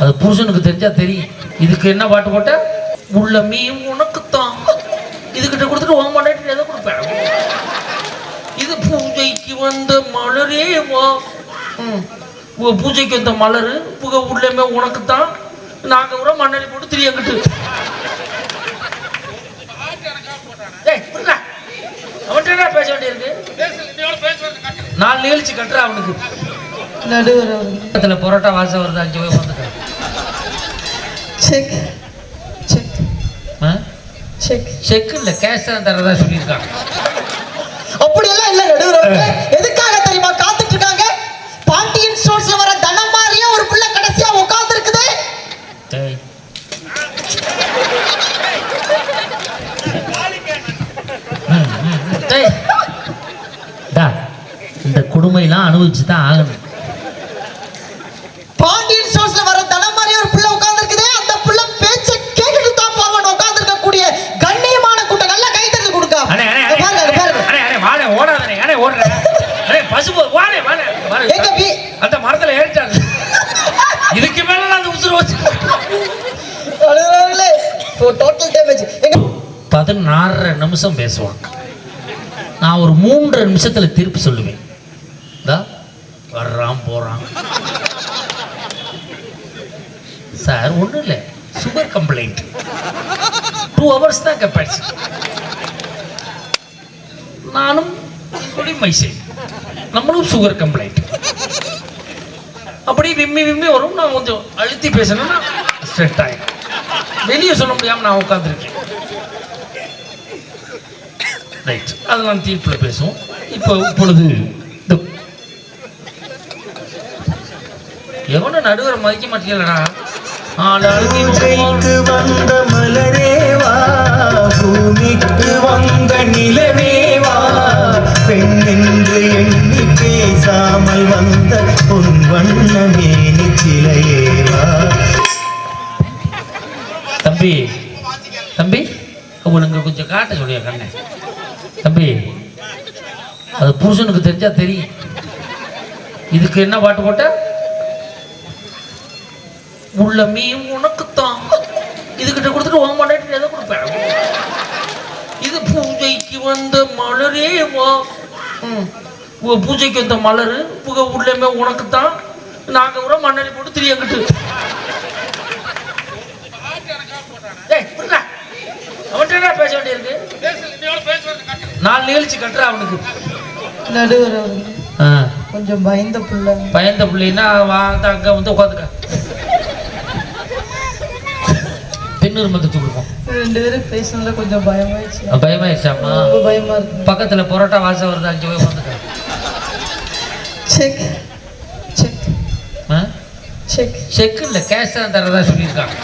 அது புருஷனுக்கு தெரிஞ்சா தெரியும். இதுக்கு என்ன பாட்டு போட்ட? உள்ள மீ உனக்குத்தான். இதுகிட்ட கொடுத்துட்டு ஓம் பண்ணாட்டி எதை கொடுப்பேன் இது பூஜைக்கு வந்த மலரே வா. பூஜைக்கு வந்த மலர் புக உள்ளமே உனக்குத்தான். நாங்க கூட மண்ணலி போட்டு திரியங்கிட்டு அவன்கிட்ட பேச வேண்டியிருக்கு? நாலு நிகழ்ச்சி கட்டுற அவனுக்கு. பக்கத்துல பரோட்டா வாசம் வருது அஞ்சு போய் வந்துட்டேன் செக் செக் செக் செக் இல்ல கேஷ் தான் தரதா சொல்லியிருக்காங்க. அப்படியெல்லாம் இல்ல நடுவர் எதுக்காக தெரியுமா? காத்துட்டு இருக்காங்க. பாண்டியன் ஸ்டோர்ஸ்ல வர தனம் மாதிரியே ஒரு புள்ள கடைசியா உட்கார்ந்து இருக்குது இந்த கொடுமையெல்லாம் அனுபவிச்சு தான் ஆகணும் பாண்டியன் ஸ்டோர்ஸ்ல வர தனம் மாதிரியே ஒரு புள்ள உட்கார்ந்து இருக்குது அந்த புள்ள பேச்ச கேட்டுட்டு தான் போவன் உட்கார்ந்து இருக்கக்கூடிய கண்ணியமான கூட்டம் நல்லா கைத்தறல் கொடுக்க அண்ணே, அண்ணே, இங்க அண்ணே, பாருங்க இங்க பாருங்க அண்ணே, அண்ணே, வாடே, ஓடாதண்ணே, அண்ணே, ஓடுறேன். பசுபு, வாடே, வாடே, அந்த மரத்துல ஏறிட்டாங்க. இதுக்கு மேல நான் அந்த உசுறு வச்சு. டோட்டல் டேமேஜ் எங்க பதினாறரை நிமிஷம் பேசுவான். நான் ஒரு மூன்றரை நிமிஷத்துல தீர்ப்பு சொல்லுவேன். இந்தா, வர்றான் போறான். சார் ஒன்றும் இல்லை. சுகர் கம்ப்ளைண்ட் டூ ஹவர்ஸ் தான் கெப்பாசிட்டி நானும் மைசை நம்மளும் சுகர் கம்ப்ளைண்ட் அப்படி விம்மி விம்மி வரும். நான் கொஞ்சம் அழுத்தி பேசணும்னா ஸ்ட்ரெட் ஆகிடும் வெளியே சொல்ல முடியாம நான் உட்காந்துருக்கேன் ரைட் அதெல்லாம் தீர்ப்பில் பேசுவோம். இப்போ இப்பொழுது இந்த எவனும் நடுவரை மதிக்க மாட்டேங்கலடா பூஜைக்கு வந்த மலரேவா பூமிக்கு வந்த காட்ட சொல்லிய கண்ணே? தம்பி அது புருஷனுக்கு தெரிஞ்சா தெரியும். இதுக்கு என்ன பாட்டு போட்ட? உள்ள மீ உனக்குத்தான். இதுகிட்ட கொடுத்துட்டு ஓம் பண்ணாட்டி எதை கொடுப்பேன் இது பூஜைக்கு வந்த மலரே வா. ம். உ- பூஜைக்கு வந்த மலர் புக உள்ளமே உனக்குத்தான். நாங்க கூட மண்ணலி போட்டு திரியங்கிட்டு ஏய், புரியல. அவன்கிட்ட நாலு நிகழ்ச்சி கட்டுற அவனுக்கு. நடுவர் கொஞ்சம் பயந்த புள்ள. பயந்த பிள்ளைன்னா வாங்க அங்க வந்து உட்காந்துக்க பெண்ணூர் மதத்து கொடுப்போம் ரெண்டு பேரும் பேசினதுல கொஞ்சம் பயமாயிடுச்சு. பயமாயிடுச்சாமா பயமா இருக்கு. பக்கத்துல பரோட்டா வாசம் வருது அஞ்சு போய் உட்காந்துக்க செக் செக் செக் இல்ல கேஷ் தான் தரதா சொல்லியிருக்காங்க.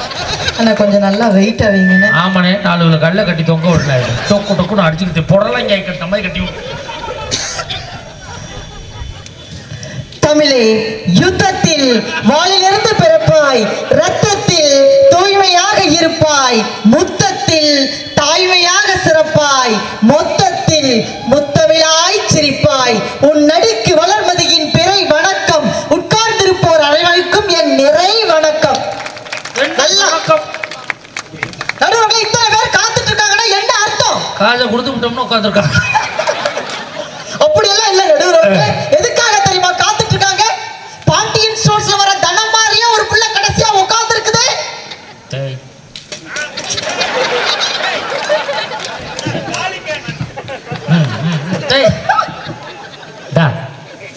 ஆனா கொஞ்சம் நல்லா வெயிட் ஆவீங்கன்னு ஆமாண்ணே நாலு கிலோ கல்லை கட்டி தொங்க விடல. டொக்கு டொக்குன்னு அடிச்சுக்கிட்டு புடலாம் கட்ட மாதிரி கட்டி தமிழே யுத்தத்தில் வாளிலிருந்து பிறப்பாய் ரத்தத்தில் தூய்மையாக இருப்பாய் முத்தத்தில் தாய்மையாக சிறப்பாய் மொத்தத்தில் முத்தமிழாய் சிரிப்பாய் உன் நடிக்கு வளர்மதியின் பிறை வணக்கம் உட்கார்ந்திருப்போர் அனைவருக்கும் என் நிறை வணக்கம் நல்லா. வணக்கம் நடுவர்கள் இத்தனை பேர் காத்துட்டு இருக்காங்கன்னா என்ன அர்த்தம் காசை கொடுத்து விட்டோம்னு உட்காந்துருக்காங்க அப்படியெல்லாம் இல்ல நடுவர்களே எதுக்காக தெரியுமா? காத்துட்டு இருக்காங்க. பாண்டியன் ஸ்டோர்ஸ்ல வர தனம் மாதிரியே ஒரு புள்ள கடைசியா உட்கார்ந்து இருக்குது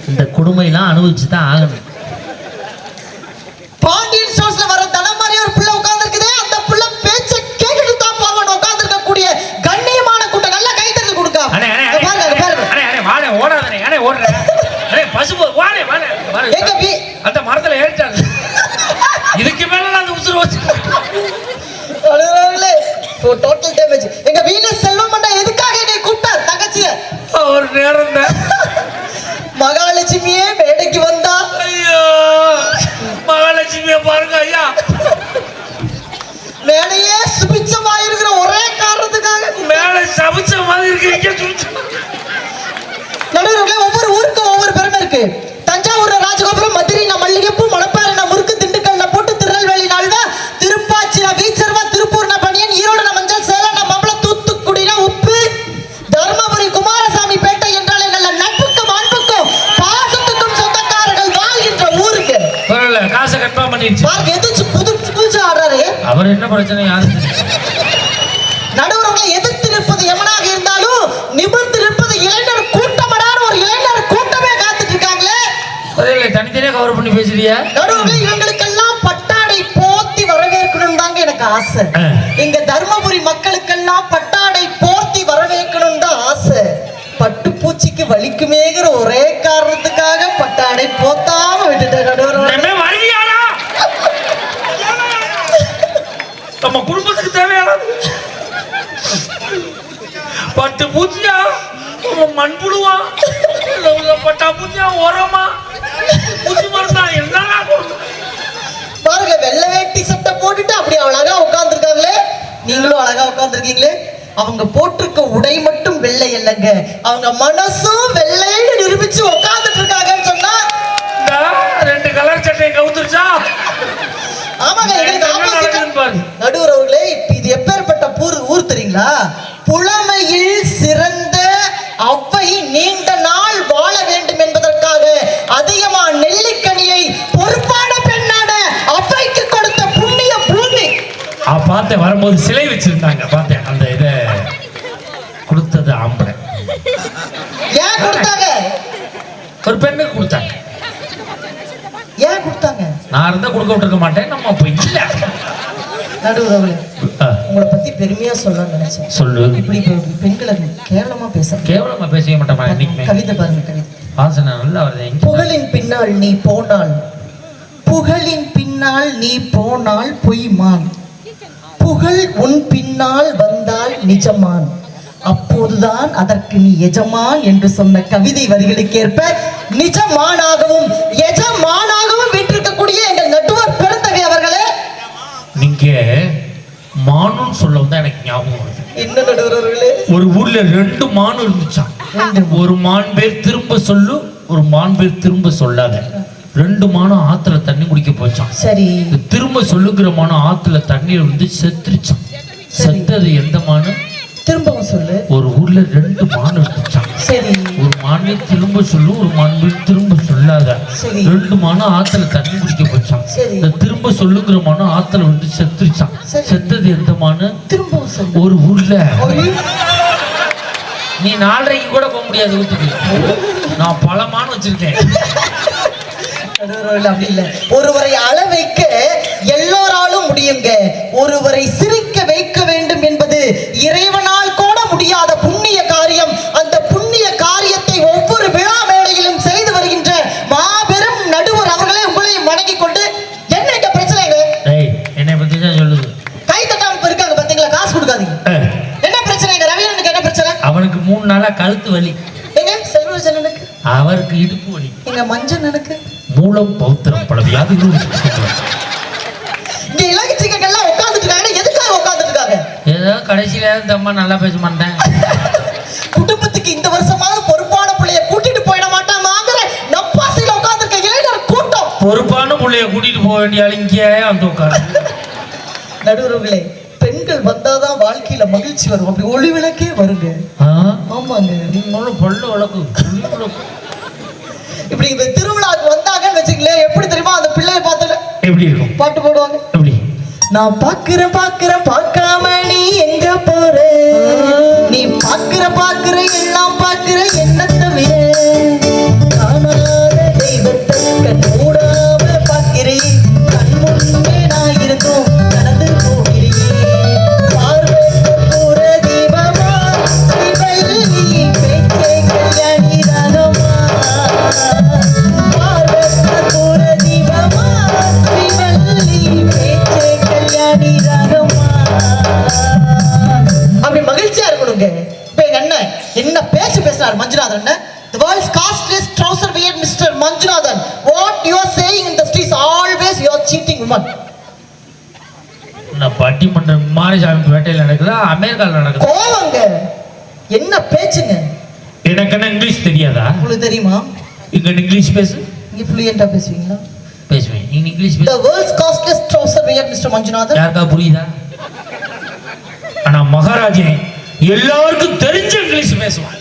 இந்த கொடுமையெல்லாம் அனுபவிச்சு தான் ஆகணும் பாண்டியன் ஸ்டோர்ஸ்ல வர தனம் மாதிரியே ஒரு புள்ள உட்கார்ந்து இருக்குது அந்த புள்ள பேச்ச கேட்டுட்டு தான் போவன் உட்கார்ந்து இருக்கக்கூடிய கண்ணியமான கூட்டம் நல்லா கைத்தறல் கொடுக்க அண்ணே அண்ணே இங்க பாருங்க இங்க பாருங்க அண்ணே அண்ணே வாடே ஓடாதண்ணே அண்ணே ஓடுறேன் பசுபு வாடே வாடே. எங்க வீ- அந்த மரத்துல ஏறிட்டாங்க. இதுக்கு மேல நான் அந்த உசுறு வச்சு டோட்டல் டேமேஜ் எங்க வீனஸ் செல்வம் பண்ண எதுக்காக என்னை கூப்பிட்டா தங்கச்சிய? ஒரு நேரம் தான். மகாலட்சுமியே மேடைக்கு வந்தா. ஐயோ மகாலட்சுமியை பாருங்க ஐயா. மேடையே சுபிச்சமா இருக்கிற ஒரே காரணத்துக்காக மேல சமைச்ச மாதிரி இருக்கு இங்க சுமிச்சு நடுவர்களே இருக்கு. தஞ்சாவூர்ல ராஜகோபுரம் மதுரை நம்ம மல்லிகைப்பூ மணப்பாறை நான் முறுக்கு திண்டுக்கல் போட்டு திருநெல்வேலி நாள்வ திருப்பாச்சில வீச்சர்வா திருப்பூர்ண பணியன் ஈரோடு நம்ம மஞ்சள் சேலம் மம்பளம் தூத்துக்குடினா உப்பு தர்மபுரி குமாரசாமி பேட்டை என்றாலே நல்ல நட்புக்கும் அன்புக்கும் பாசத்துக்கும் சொந்தக்காரர்கள் வாழ்கின்ற ஊருக்கு. காசை கட்பா பண்ணிடுச்சு எதிர்த்து புது புதுச்சு ஆடுறாரு. அவர் என்ன பிரச்சனை பண்ணி பேசுறியா இவங்களுக்கெல்லாம் பட்டாடை போத்தி வரவேற்கணும் தாங்க எனக்கு ஆசை. எங்க தர்மபுரி மக்களுக்கெல்லாம் பட்டாடை போர்த்தி வரவேற்கணும் தான் ஆசை. பட்டுப்பூச்சிக்கு வலிக்குமேங்கிற ஒரே காரணத்துக்காக பட்டாடை போத்தாம விட்டுட்டேன் நம்ம குடும்பத்துக்கு தேவையானது பட்டு பூச்சியா மண்புழுவா? பட்டா பூச்சியா உரமா பூச்சி மருந்தா என்னடா கொடுத்து பாருங்க வெள்ளை வேட்டி சட்டை போட்டுட்டு அப்படி அழகா உட்கார்ந்துருக்காங்களே? நீங்களும் அழகா உட்கார்ந்துருக்கீங்களே? அவங்க போட்டிருக்க உடை மட்டும் வெள்ளை இல்லைங்க அவங்க மனசும் வெள்ளைன்னு நிரூபிச்சு உட்கார்ந்துட்டு இருக்காங்கன்னு சொன்னா ரெண்டு கலர் சட்டையை கவுத்துருச்சா? ஆமாங்க நடுவர் அவர்களே இப்ப இது எப்பேற்பட்ட ஊர் ஊர் தெரியுங்களா புலமையில் சிறந்த அவ்வை நீண்ட நாள் வாழ வேண்டும் என்பதற்காக அதிகமா நெல்லிக்கனியை பொறுப்பான பெண்ணான அவ்வைக்கு கொடுத்த புண்ணிய பூமி ஆ பார்த்தேன் வரும்போது சிலை வச்சிருந்தாங்க. பார்த்தேன் அந்த இதை கொடுத்தது ஆம்பளை. ஒரு பெண்ணுக்கு கொடுத்தாங்க. ஏன் கொடுத்தாங்க? நான் இருந்தா கொடுக்க விட்டுருக்க மாட்டேன். நம்ம அப்ப இல்ல. உங்களை பத்தி பெருமையா சொல்லணும்னு நினைச்சேன். சொல்லு. இப்படி பெ- பெண்களை கேவலமா பேசவே மாட்டேமா என்னைக்குமே? கவிதை பாருங்க கவிதை. வாசனை நல்லா வருது. எங்க புகழின் பின்னால் நீ போனால். புகழின் பின்னால் நீ போனால் பொய்மான் புகழ் உன் பின்னால் வந்தால் நிஜமான். அப்போதுதான் அதற்கு நீ எஜமான் என்று சொன்ன கவிதை வரிகளுக்கேற்ப நிஜமானாகவும் எஜமானாகவும் வீட்டிருக்கக்கூடிய எங்கள் நடுவர் பெருந்தகை அவர்களே. நீங்க மானுன்னு சொல்ல தான் எனக்கு ஞாபகம் வருது. என்ன நடுவர் அவர்களே ஒரு ஊர்ல ரெண்டு மான் இருந்துச்சான். ஒரு மான் பேர் திரும்ப சொல்லு ஒரு மான் பேர் திரும்ப சொல்லாத. ரெண்டு மானும் ஆத்துல தண்ணி குடிக்க போச்சான் சரி. திரும்ப சொல்லுகிற மானும் ஆத்துல தண்ணீர் வந்து செத்துருச்சான் செத்தது எந்த மானு திரும்பவும் சொல்லு. ஒரு ஊர்ல ரெண்டு மான் இருந்துச்சான் சரி. ஒரு மானே திரும்ப சொல்லு ஒரு மான் பேர் திரும்ப சொல்லாத. ரெண்டு மானும் ஆத்துல தண்ணி குடிக்க போச்சான். இந்த திரும்ப சொல்லுகிற மானும் ஆத்துல வந்து செத்துருச்சான். செத்தது எந்த மானு திரும்பவும் சொல்லு. ஒரு ஊர்ல. நீ நாலரைக்கு கூட போக முடியாது வீட்டுக்கு. நான் பல மான் வச்சிருக்கேன். ஒருவரை அள வைக்க எல்லோராலும் முடியுங்க. ஒருவரை சிரிக்க வைக்க வேண்டும் என்பது இறைவனால் கூட முடியாத புண்ணிய காரியம். அந்த புண்ணிய காரியத்தை ஒவ்வொரு விழா மேடையிலும் செய்து வருகின்ற மாபெரும் நடுவர் அவர்களே உங்களையும் வணங்கிக் கொண்டு என்ன இங்க பிரச்சனைங்க டேய் என்னை பத்தி தான் சொல்லுது. கை தட்டாம இருக்காங்க பாத்தீங்களா? காசு கொடுக்காதீங்க. என்ன பிரச்சனைங்க? ரவியனுக்கு என்ன பிரச்சனை? அவனுக்கு மூணு நாளா கழுத்து வலி. அவருக்கு இடுப்பு வலி. எங்க மஞ்சனனுக்கு மூலம் பௌத்திரம் பல வியாதிகளும். இங்க இலக்கிச்சிகள்லாம் உட்கார்ந்துட்டு இருக்காங்க எதுக்காக உட்கார்ந்துட்டு இருக்காங்க ஏதோ கடைசியில இந்த அம்மா நல்லா பேச மாட்டேன். குடும்பத்துக்கு இந்த வருஷமாவது பொறுப்பான பிள்ளைய கூட்டிட்டு போயிட மாட்டாமாங்கிற நப்பாசையில உட்கார்ந்துருக்க இளைஞர் கூட்டம். பொறுப்பான பிள்ளைய கூட்டிட்டு போக வேண்டிய ஆள் இங்கே அந்த உட்காரு நடுவர்களே பெண்கள் வந்தாதான் வாழ்க்கையில மகிழ்ச்சி வரும். அப்படி ஒளி விளக்கே வருங்க? ஆமாங்க. நீங்களும் புள்ளி வழக்கு. இப்படி இந்த திருவிழாக்கு வந்தாங்கன்னு வச்சுங்களேன் எப்படி தெரியுமா? அந்த பிள்ளைய பார்த்து எப்படி இருக்கும்? பாட்டு போடுவாங்க. எப்படி? நான் பாக்குறேன் பாக்குறேன் பார்க்காம நீ எங்க போற? நீ பாக்குற பாக்குற எல்லாம் பாக்குற என்ன பேட்டையில் நடக்குதா? அமெரிக்காவில் நடக்குதா? கோவங்க. என்ன பேச்சுங்க? எனக்கு என்ன இங்கிலீஷ் தெரியாதா? உங்களுக்கு தெரியுமா? இங்க இங்கிலீஷ் பேசு. நீங்க ஃப்ளூயண்டா பேசுவீங்களா? பேசுவேன். நீங்க இங்கிலீஷ் The பேசு world's costliest trouser wear Mr. Manjunadan. யாருக்கா புரியுதா? ஆனா மகாராஜன் எல்லாருக்கும் தெரிஞ்ச இங்கிலீஷ் பேசுவான்.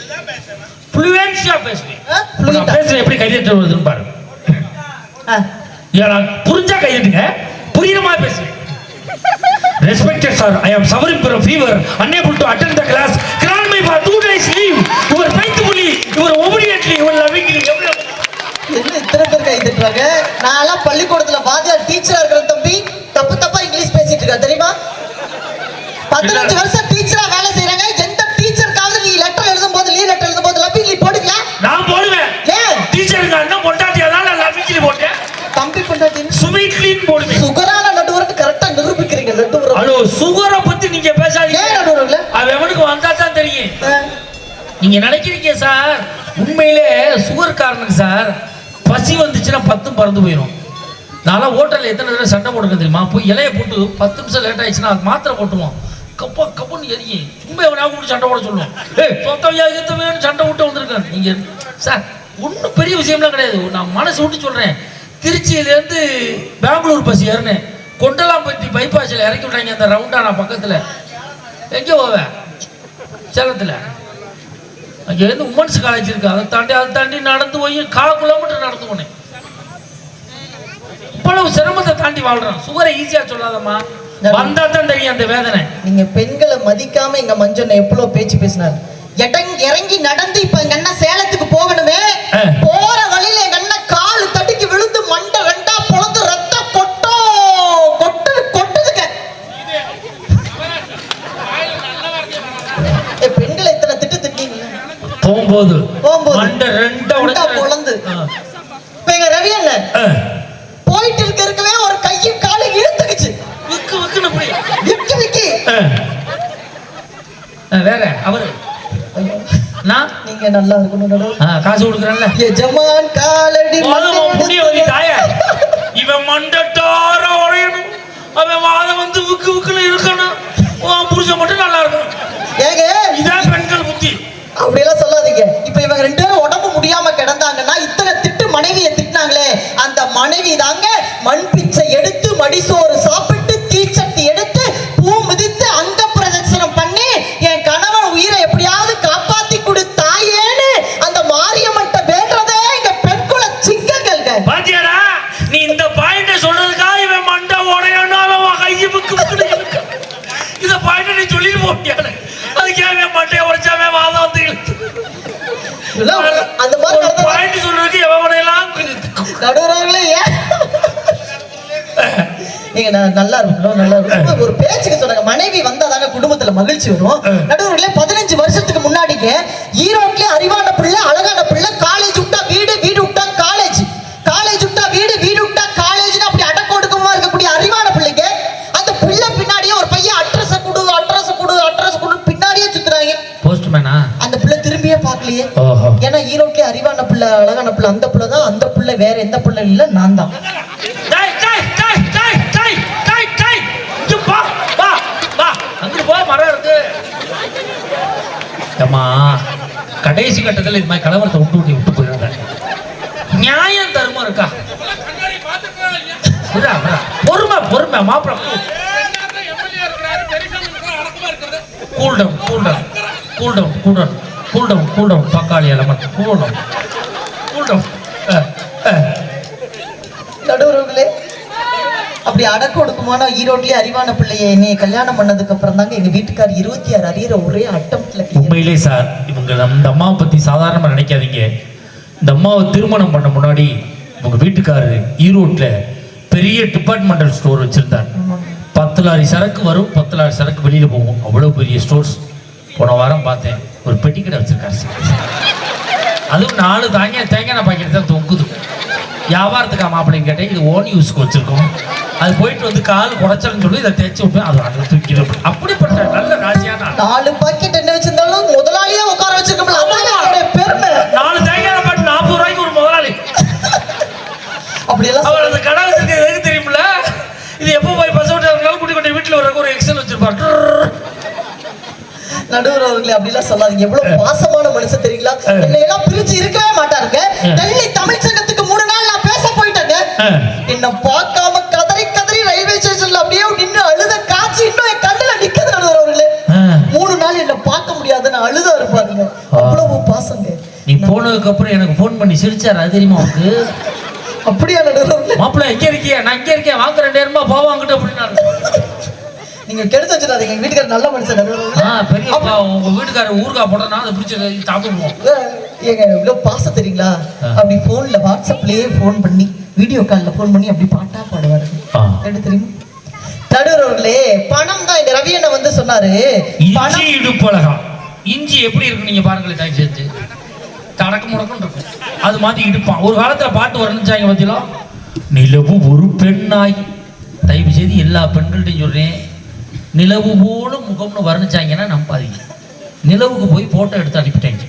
ஃப்ளூயன்ஸியா பேசுவேன். நான்? பேசுறேன் எப்படி கைதட்டு வருதுன்னு பாருங்க புரிஞ்சா கையெழுத்துங்க புரியுற மாதிரி பேசுறேன் Respected sir, I am suffering from fever, unable to attend the class. Grant me for two days leave. You are faithfully, you are obediently, you are lovingly. என்ன இத்தனை பேர் கை தட்டுறாங்க நான் எல்லாம் பள்ளிக்கூடத்துல வாத்தியார் டீச்சரா இருக்கிற தம்பி தப்பு தப்பா இங்கிலீஷ் பேசிட்டு இருக்கா தெரியுமா பதினஞ்சு. வருஷம் ஹலோ சுகரை பத்தி நீங்க பேசாதீங்க. அவன் எவனுக்கு வந்தா தான் தெரியும் நீங்க நினைக்கிறீங்க சார் உண்மையிலே சுகர் காரணம் சார் பசி வந்துச்சுன்னா பத்தும் பறந்து போயிடும் நான்லாம் ஹோட்டல்ல எத்தனை தடவை சண்டை போடுங்க தெரியுமா? போய் இலைய போட்டு பத்து நிமிஷம் லேட் ஆயிடுச்சுன்னா அது மாத்திரை போட்டுருவோம். கப்பா கப்புன்னு எரிக்கி சும்மா எவனா கூட சண்டை போட சொல்லுவோம் ஏய் சொத்தம் எத்த வேணும் சண்டை விட்டு வந்திருக்கேன். நீங்க சார் ஒன்றும் பெரிய விஷயம்லாம் கிடையாது. நான் மனசு விட்டு சொல்றேன். திருச்சியிலேருந்து பெங்களூர் பஸ் ஏறினேன். கொண்டலாம்பட்டி பைபாஸில் இறக்கி விட்டாங்க அந்த ரவுண்டானா பக்கத்தில். எங்கே போவேன் சேலத்தில். அங்கேருந்து உமன்ஸ் காலேஜ் இருக்கு. அதை தாண்டி அதை தாண்டி நடந்து போய் கால் கிலோமீட்டர் நடந்து போனேன். இவ்வளவு சிரமத்தை தாண்டி வாழ்றோம் சுகரை ஈஸியா சொல்லாதம்மா. வந்தா தான் தெரியும் அந்த வேதனை. நீங்க பெண்களை மதிக்காம எங்க மஞ்சள் எவ்வளவு பேச்சு பேசினார்? இறங்கி நடந்து இப்ப எங்க அண்ணன் சேலத்துக்கு போகணுமே. போற போகும்போது ரெண்டா. இப்ப எங்க ரவி. போயிட்டு இருக்க இருக்கவே ஒரு கையும் காலும் இழுத்துக்குச்சு. விக்கு விக்குன்னு போய். விக்கி விக்கி. வேற அவரு. நான் நீங்க நல்லா இருக்கணும் காசு கொடுக்குறேன்ல. எஜமான் காலடி தாய. இவன் மண்டட்டார உடையணும் அவன் வாதம் வந்து விக்கு விக்குன்னு இருக்கணும். உன் புருஷன் மட்டும் நல்லா இருக்கணும். ஏங்க இதான் பெண்கள் புத்தி அப்படியெல்லாம் சொல்லாதீங்க இப்ப இவங்க ரெண்டு பேரும் உடம்பு முடியாம கிடந்தாங்கன்னா இத்தனை திட்டு மனைவியை திட்டினாங்களே அந்த மனைவி தாங்க மண் பிச்சை எடுத்து மடிசோறு சாப்பிட்டு தீச்சட்டி எடுத்து பூ மிதித்து அங்க பிரதட்சணம் பண்ணி என் கணவன் உயிரை எப்படியாவது காப்பாத்தி கொடு தாயேன்னு அந்த மாரியம்மன்ட்ட வேண்டதே எங்க பெண்குல சிங்கங்கள்ங்க பாத்தியாடா நீ இந்த பாயிண்ட சொல்றதுக்காக இவன் மண்டை உடையணும் அவன் உன் கையை விக்கு விக்குன்னு இழுக்க. இந்த பாயிண்ட நீ சொல்லிட்டு போட்டியாடு அதுக்கு ஏன் இவன் மண்டையை உடைச்சாவே வாதம் வந்து இழுத்து இதெல்லாம் அந்த மாதிரி ஒரு நடந்தா- பாயிண்ட் சொல்றதுக்கு எவனையெல்லாம் நடுவர்களே ஏன் நீங்க ந- நல்லா இருக்கணும் நல்லா இருக்கணும் ஒரு பேச்சுக்கு சொன்னாங்க மனைவி வந்தாதாங்க குடும்பத்துல மகிழ்ச்சி வரும். நடுவர்களே பதினஞ்சு வருஷத்துக்கு முன்னாடிங்க ஈரோட்லயே அறிவான பிள்ளை அழகான பிள்ளை காலேஜ் விட்டா வீடு வீடு விட்டா காலேஜ் காலேஜ் விட்டா வீடு வீடு விட்டா காலேஜ்னு அப்படி அடக்கொடுக்கமா இருக்கக்கூடிய அறிவான பிள்ளைங்க அந்த பிள்ளை பின்னாடியே ஒரு பையன் அட்ரஸ் கொடு அட்ரஸ் கொடு அட்ரஸ் கொடு பின்னாடியே சுத்துறாங்க. போஸ்ட்மேனா அந்த பிள்ளை திரும்பியே பார்க்கலையே. ஏன்னா ஈரோட்லயே அறிவான பிள்ளை அழகான பிள்ளை அந்த பிள்ளை தான் அந்த பிள்ளை வேற எந்த பிள்ளை இல்ல நான் தான் டேய் டேய் டேய் டேய் டேய் டேய் டேய் இங்க வா வா வா அங்க போ மரம் இருக்கு ஏம்மா கடைசி கட்டத்தில் இது மாதிரி கலவரத்தை விட்டு விட்டு விட்டு போயிருந்தாங்க நியாயம் தர்மம் இருக்கா? பொறுமை பொறுமை மாப்பிள. Cool down cool down cool down cool தக்காளி எலமன் கூல் டவுன் நடுவர்களே அப்படி அடக்க ஒடுக்குமான ஈரோட்லயே அறிவான பிள்ளைய என்னைய கல்யாணம் பண்ணதுக்கு அப்புறம் தாங்க எங்க வீட்டுக்கார் இருபத்தி ஆறு அறியிற ஒரே அட்டம்ல உண்மையிலே சார் இவங்க இந்த அம்மாவை பத்தி சாதாரணமா நினைக்காதீங்க. இந்த அம்மாவை திருமணம் பண்ண முன்னாடி உங்க வீட்டுக்காரரு ஈரோட்ல பெரிய டிபார்ட்மெண்டல் ஸ்டோர் வச்சிருந்தார். பத்து லாரி சரக்கு வரும் பத்து லாரி சரக்கு வெளியில போகும். அவ்வளவு பெரிய ஸ்டோர்ஸ் போன வாரம் பார்த்தேன். ஒரு பெட்டி கடை வச்சிருக்காரு சார். அதுவும் நாலு தாங்க தேங்காய் பாக்கெட் தான் தொங்குது. வியாபாரத்துக்கா மாப்பிள்ளைன்னு கேட்டேன் இது ஓன் யூஸ்க்கு வச்சிருக்கோம். அது போயிட்டு வந்து கால் குடைச்சல்னு சொல்லி இதை தேய்ச்சி விட்டு அது அதில் தூக்கிடும் அப்படிப்பட்ட நல்ல ராசியான. நாலு பாக்கெட் என்ன வச்சிருந்தாலும் முதலாளியே உட்கார அவருடைய பெருமை. நாலு தேங்காய் பாட்டு நாற்பது ரூபாய்க்கு ஒரு முதலாளி. அப்படியெல்லாம் அவர் அந்த கடை வச்சிருக்க எதுக்கு தெரியுமில்ல? இது எப்போ போய் பஸ் விட்டு இருந்தாலும் கூட்டி கொண்டு வீட்டில் வர ஒரு எக்ஸல் வச்சிருப்பார். நடுவர் அவர்களே அப்படிலாம் சொல்லாதீங்க. எவ்வளவு பாசமான மனுஷன் தெரியுங்களா? என்னை எல்லாம் பிரிச்சு இருக்கவே மாட்டாருங்க. டெல்லி தமிழ் சங்கத்துக்கு மூணு நாள் நான் பேச போயிட்டேங்க என்ன பார்க்காம கதறி கதறி ரயில்வே ஸ்டேஷன்ல அப்படியே நின்னு அழுத காட்சி இன்னும் என் கண்ணுல நடுவர் அவர்களே மூணு நாள் என்ன பார்க்க முடியாதுன்னு அழுதா இருப்பாருங்க அவ்வளவு பாசங்க. நீ போனதுக்கு அப்புறம் எனக்கு ஃபோன் பண்ணி சிரிச்சார் அது தெரியுமா உனக்கு? அப்படியா நடுவர்களே மாப்பிள்ள எங்க இருக்கியா நான் இங்க இருக்கேன். வாங்க ரெண்டு நேரமா போவாங்கிட்ட அப்படின்னாரு. நீங்க கெடுத்து வச்சிடாதீங்க. எங்க வீட்டுக்காரர் நல்ல மனுஷன் பெரியப்பா உங்க வீட்டுக்காரர் ஊருக்கா போட்டோம்னா அதை பிடிச்சி சாப்பிடுவோம். ஏங்க இவ்வளவு பாசம் தெரியுங்களா. அப்படி போன்ல வாட்ஸ்அப்லயே ஃபோன் பண்ணி வீடியோ கால்ல ஃபோன் பண்ணி அப்படி பாட்டா பாடுவாரு. எப்படி தெரியுமா? நடுவர்களே பணம் தான் எங்க ரவி அண்ணன் வந்து சொன்னாரு. இஞ்சி இடுப்பழகம். இஞ்சி எப்படி இருக்கு நீங்க பாருங்களேன் டைம் சேர்த்து தடக்கு முடக்கும் இருக்கும். அது மாதிரி இடுப்பான். ஒரு காலத்துல பாட்டு வரணுச்சாங்க பார்த்தீங்களா நிலவு ஒரு பெண்ணாய். தயவு செய்து எல்லா பெண்கள்ட்டையும் சொல்றேன். நிலவு போல முகம்னு வர்ணிச்சாங்கன்னா நம்பாதீங்க. நிலவுக்கு போய் போட்டோ எடுத்து அனுப்பிட்டாங்க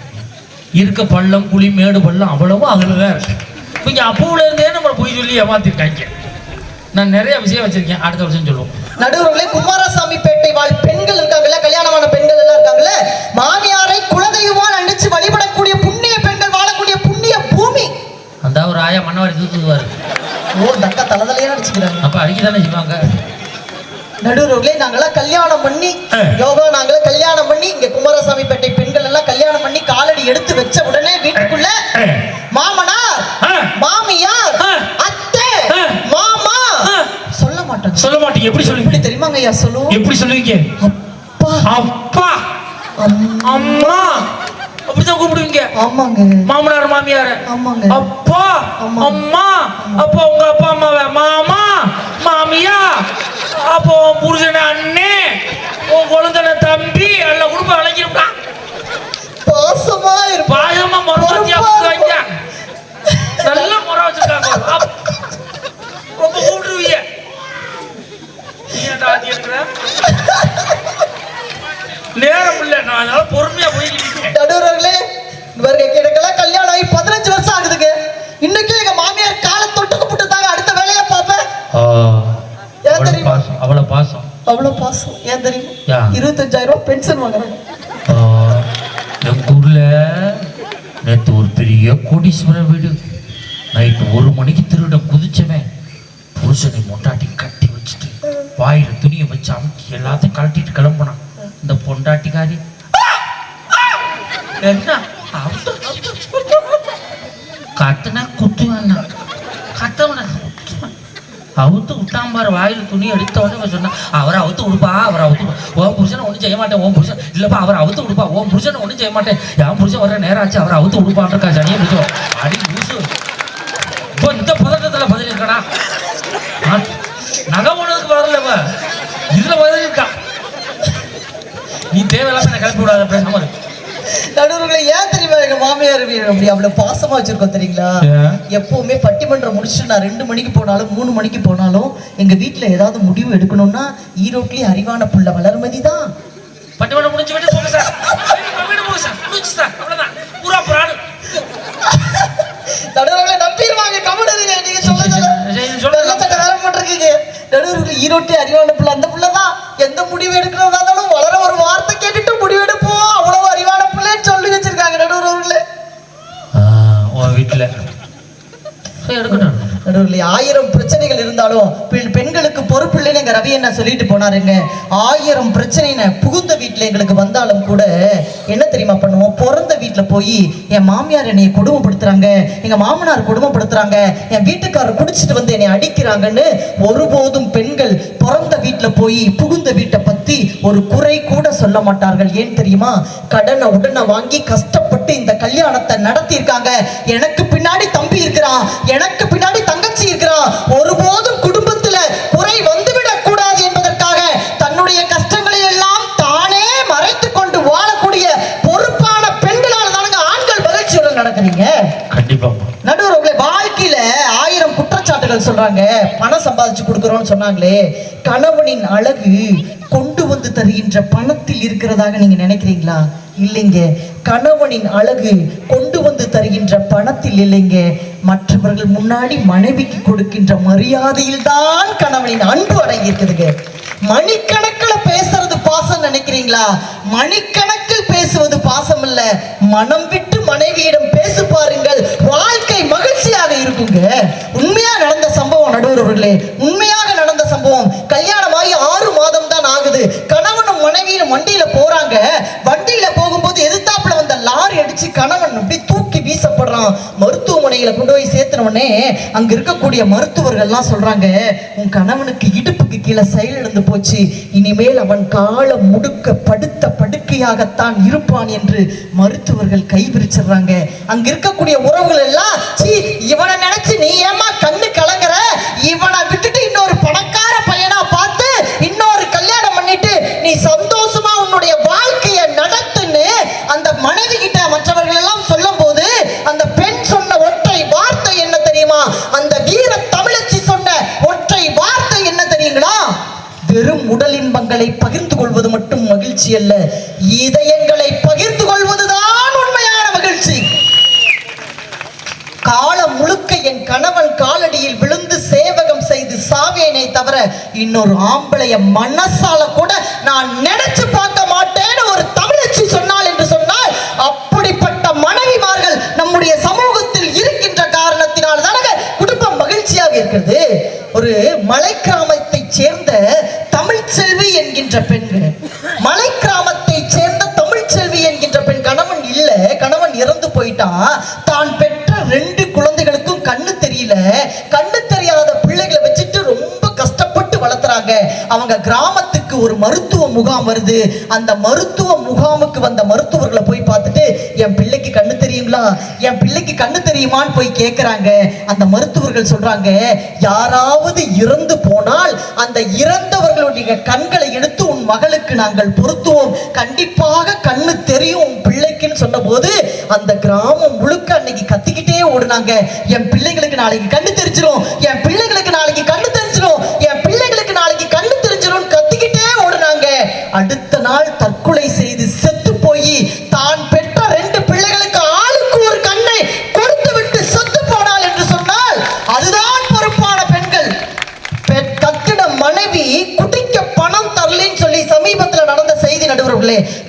இருக்க பள்ளம் குழி மேடு பள்ளம் அவ்வளவும் அதில் தான் இருக்கு. இவங்க அப்போல இருந்தே நம்மளை போய் சொல்லி ஏமாத்திருக்காங்க. நான் நிறைய விஷயம் வச்சிருக்கேன். அடுத்த வருஷம் சொல்லுவோம். நடுவர்களே குமாரசாமி பேட்டை வாழ் பெண்கள் இருக்காங்கல்ல கல்யாணமான பெண்கள் எல்லாம் இருக்காங்கல்ல மாமியாரை குலதெய்வமா நினைச்சு வழிபடக்கூடிய புண்ணிய பெண்கள் வாழக்கூடிய புண்ணிய பூமி. அந்த ஒரு ஆயா மண்ணவாரி தூத்துக்குவாரு ஓ இந்த அக்கா தலதலையா நடிச்சுக்கிறாங்க அப்ப அடிக்க தானே செய்வாங்க? நடுவர்களே நாங்கெல்லாம் கல்யாணம் பண்ணி. யோகா நாங்களாம் கல்யாணம் பண்ணி இங்க குமாரசாமி பேட்டை பெண்கள் எல்லாம் கல்யாணம் பண்ணி காலடி எடுத்து வச்ச உடனே வீட்டுக்குள்ள ஆ. சொல்ல மாட்டீங்க. எப்படி எப்படி சொல்லுவீங்க? தெரியுமாங்க ஐயா சொல்லுவோம். எப்படி சொல்லுவீங்க? அப்பா. அப்பா. அம்மா. அப்படிதான் கூப்பிடுவீங்க. ஆமாங்க. மாமனார் மாமியார். ஆமாங்க. அப்பா. அம்மா. அப்பா உங்க அப்பா அம்மாவை மாமா. மாமியா. அப்போ புருஷன அண்ணே. உன் குழந்தை தம்பி எல்லாம் குடும்பம் விளங்கிருப்பா பாசமா இருப்பா பாயமா முறை வச்சு அப்படிங்க நல்ல முறை வச்சிருக்காங்க அப்- ரொம்ப கூப்பிடுவீங்க நீ ஏன்டா ஆதி எடுக்கிற? நேரம் இல்ல நான் அதனால பொறுமையா போய்கிட்டு இருக்கேன் நடுவர்களே இவருக்கு எனக்கெல்லாம் கல்யாணம் ஆகி பதினஞ்சு வருஷம் ஆகுதுங்க இன்னைக்கு எங்க மாமியார் காலை தொட்டுக்கு புட்டுதாங்க அடுத்த வேலையை பார்ப்பேன் ஏன் அவ்வளவு தெரியுமா? பாசம் அவ்வளவு பாசம் பாசம் ஏன் தெரியும். இருபத்தஞ்சாயிரம் ரூபாய் பென்ஷன் வாங்குறாங்க. எங்க ஊர்ல நேத்து ஒரு பெரிய கோடீஸ்வரன் வீடு. நைட்டு ஒரு மணிக்கு திருடன் குதிச்சவன். புருஷனை மொண்டாட்டி கட்டி வச்சுட்டு வாயில துணியை வச்சு அமுக்கி எல்லாத்தையும் கழட்டிட்டு கிளம்புனான். இந்த பொண்டாட்டிக்காரி. கத்துனா கத்தவன அவுத்து விட்டான் பாரு வாயில துணி எடுத்த உடனே சொன்னா அவரை அவுத்து விடுப்பா அவரை அவுத்து விடு. உன் புருஷனை ஒன்றும் செய்ய மாட்டேன் உன் புருஷன் இல்லைப்பா அவரை அவுத்து விடுப்பா உன் புருஷனை ஒன்றும் செய்ய மாட்டேன். என் புருஷன் வர நேரம் ஆச்சு அவரை அவுத்து விடுப்பான் இருக்கா சனியை புருஷன் அடி புருஷு இப்போ இந்த பதட்டத்தில் பதில் இருக்கடா நகை போனதுக்கு வரல இதில் பதில் இருக்கா நீ தேவையில்லாம கிளப்பி விடாத பேசாமல் இருக்கு நடுவர்களே ஏன் தெரியுமா எங்க மாமியார் அப்படி அவ்வளவு பாசமா வச்சிருக்கோம் தெரியுங்களா? எப்பவுமே பட்டிமன்றம் முடிச்சுட்டு நான் ரெண்டு மணிக்கு போனாலும் மூணு மணிக்கு போனாலும் எங்க வீட்டுல ஏதாவது முடிவு எடுக்கணும்னா ஈரோட்லயே அறிவான புள்ள வளர்மதி தான். பட்டிமன்றம் முடிஞ்சு வீட்டு போங்க சார். வீடு போங்க சார். முடிஞ்சு சார். அவ்வளவுதான். பூரா புறாடு நடுவர்களை நம்பிடுவாங்க கமடுங்க நீங்க சொல்ல சரி, சரி, சொல்லுங்க. சொல்ல சட்ட வேற பண்றீங்க நடுவர்களை ஈரோட்டே அறிவான புள்ள. அந்த புள்ள தான் எந்த முடிவு எடுக்கிறதா இருந்தாலும் வளர ஒரு வார்த்தை கேட்டுட்டு சொல்லி வச்சிருக்காங்க நடுவர்களே உன் வீட்டுல ஆயிரம் பிரச்சனைகள் இருந்தாலும் பெண்- பெண்களுக்கு பொறுப்பு இல்லைன்னு எங்க ரவி என்ன சொல்லிட்டு போனாருங்க. ஆயிரம் பிரச்சனை புகுந்த வீட்டுல எங்களுக்கு வந்தாலும் கூட என்ன தெரியுமா பண்ணுவோம்? பிறந்த வீட்டுல போய் என் மாமியார் என்னைய கொடுமைப்படுத்துறாங்க. எங்க மாமனார் கொடுமைப்படுத்துறாங்க. என் வீட்டுக்காரர் குடிச்சிட்டு வந்து என்னை அடிக்கிறாங்கன்னு ஒருபோதும் பெண்கள் பிறந்த வீட்டுல போய் புகுந்த வீட்டை ஒரு குறை கூட சொல்ல மாட்டார்கள். ஏன் தெரியுமா? கடனை உடனே வாங்கி கஷ்டப்பட்டு இந்த கல்யாணத்தை நடத்தியிருக்காங்க. எனக்கு பின்னாடி தம்பி இருக்கிறான். எனக்கு பின்னாடி தங்கச்சி இருக்கிறான். ஒருபோதும் குடும்பத்துல குறை வந்துவிடக் கூடாது என்பதற்காக தன்னுடைய கஷ்டங்களை எல்லாம் தானே மறைத்துக் கொண்டு வாழக்கூடிய பொறுப்பான பெண்களால் தானுங்க ஆண்கள் மகிழ்ச்சியுடன் நடக்கிறீங்க? கண்டிப்பா. நடுவர் வாழ்க்கையில ஆயிரம் குற்றச்சாட்டுகள் சொல்றாங்க. பணம் சம்பாதிச்சு கொடுக்குறோம்னு சொன்னாங்களே. கணவனின் அழகு கொண்டு வந்து தருகின்ற பணத்தில் இருக்கிறதாக நீங்க நினைக்கிறீங்களா? இல்லைங்க. கணவனின் அழகு கொண்டு வந்து தருகின்ற பணத்தில் இல்லைங்க. மற்றவர்கள் முன்னாடி மனைவிக்கு கொடுக்கின்ற மரியாதையில் தான் கணவனின் அன்பு அடங்கி இருக்குதுங்க மணிக்கணக்கில் பேசுறது பாசம் நினைக்கிறீங்களா? மணிக்கணக்கில் பேசுவது பாசம் இல்ல மனம் விட்டு மனைவியிடம் பேசு பாருங்கள். வாழ்க்கை மகிழ்ச்சியாக இருக்குங்க. உண்மையா நடந்த சம்பவம் நடுவர்களே உண்மையாக நடந்த சம்பவம். கல்யாணமாகி ஆறு மாதம் தான் ஆகுது கணவனும் மனைவியும் வண்டியில போறாங்க. வண்டியில போகும்போது எதிர்த்தாப்புல வந்த லாரி அடிச்சு கணவன் அப்படி தூக்கி வீசப்படுறான். மருத்துவமனையில கொண்டு போய் சேர்த்தனவுடனே அங்க இருக்கக்கூடிய மருத்துவர்கள்லாம் சொல்றாங்க உன் கணவனுக்கு இடுப்புக்கு கீழே செயலிழந்து போச்சு. இனிமேல் அவன் காலம் முடுக்க படுத்த படுக்கையாகத்தான் இருப்பான் என்று மருத்துவர்கள் கைவிரிச்சிடுறாங்க அங்க இருக்கக்கூடிய உறவுகள் எல்லாம் இவனை நினைச்சு நீ ஏமா கண்ணு கலங்குற? இவனை விட்டுட்டு இன்னொரு பணக்கார பையனா பார்த்து இன்னொரு கல்யாணம் பண்ணிட்டு நீ சந்தோஷமா உன்னுடைய வாழ்க்கையை நடத்துன்னு அந்த மனைவி கிட்ட மற்றவர்கள் எல்லாம் சொல்லும் போது அந்த பெண் சொன்ன ஒற்றை வார்த்தை என்ன தெரியுமா அந்த வீர தமிழச்சி சொன்ன ஒற்றை வார்த்தை என்ன தெரியுங்களா வெறும் உடல் பகிர்ந்து கொள்வது மட்டும் மகிழ்ச்சி அல்ல இதயங்களை பகிர்ந்து கொள்வதுதான் உண்மையான மகிழ்ச்சி. காலம் முழுக்க என் கணவன் காலடியில் விழுந்து சேவகம் செய்து சாவேனே தவிர இன்னொரு ஆம்பளைய மனசால கூட நான் நினைச்சு பார்க்க மாட்டேன்னு ஒரு தமிழச்சி சொன்னால் என்று சொன்னால் அப்படிப்பட்ட மனைவிமார்கள் நம்முடைய சமூகத்தில் இருக்கின்ற காரணத்தினால் தானங்க குடும்பம் மகிழ்ச்சியாக இருக்கிறது. ஒரு மலை கிராமத்தை சேர்ந்த என்கின்ற பெண்கள் மலை கிராமத்தை சேர்ந்த தமிழ்ச்செல்வி என்கின்ற பெண் கணவன் இல்ல. கணவன் இறந்து போயிட்டா. தான் பெற்ற ரெண்டு குழந்தைகளுக்கும் கண்ணு தெரியல. கண்ணு தெரியாத பிள்ளைகளை வச்சுட்டு ரொம்ப கஷ்டப்பட்டு வளர்த்துறாங்க. அவங்க கிராமத்துக்கு ஒரு மருத்துவ முகாம் வருது. அந்த மருத்துவ முகாமுக்கு வந்த மருத்துவர்களை போய் பார்த்துட்டு என் பிள்ளைக்கு கண்ணு தெரியுங்களா? என் பிள்ளைக்கு கண்ணு தெரியுமான்னு போய் கேட்குறாங்க அந்த மருத்துவர்கள் சொல்றாங்க யாராவது இறந்து போனால் அந்த இறந்தவர்கள் இறந்தவர்களுடைய கண்களை எடுத்து உன் மகளுக்கு நாங்கள் பொருத்துவோம். கண்டிப்பாக கண்ணு தெரியும் உன் பிள்ளைக்குன்னு சொன்னபோது அந்த கிராமம் முழுக்க அன்னைக்கு கத்திக்கிட்டே ஓடுனாங்க. என் பிள்ளைங்களுக்கு நாளைக்கு கண்ணு தெரிஞ்சிடும் என் பிள்ளைங்களுக்கு நாளைக்கு கண்ணு தெரிஞ்சிடும் என் பிள்ளைங்களுக்கு நாளைக்கு கண்ணு தெரிஞ்சிடும் கத்திக்கிட்டே ஓடுனாங்க. அடுத்த செய்தி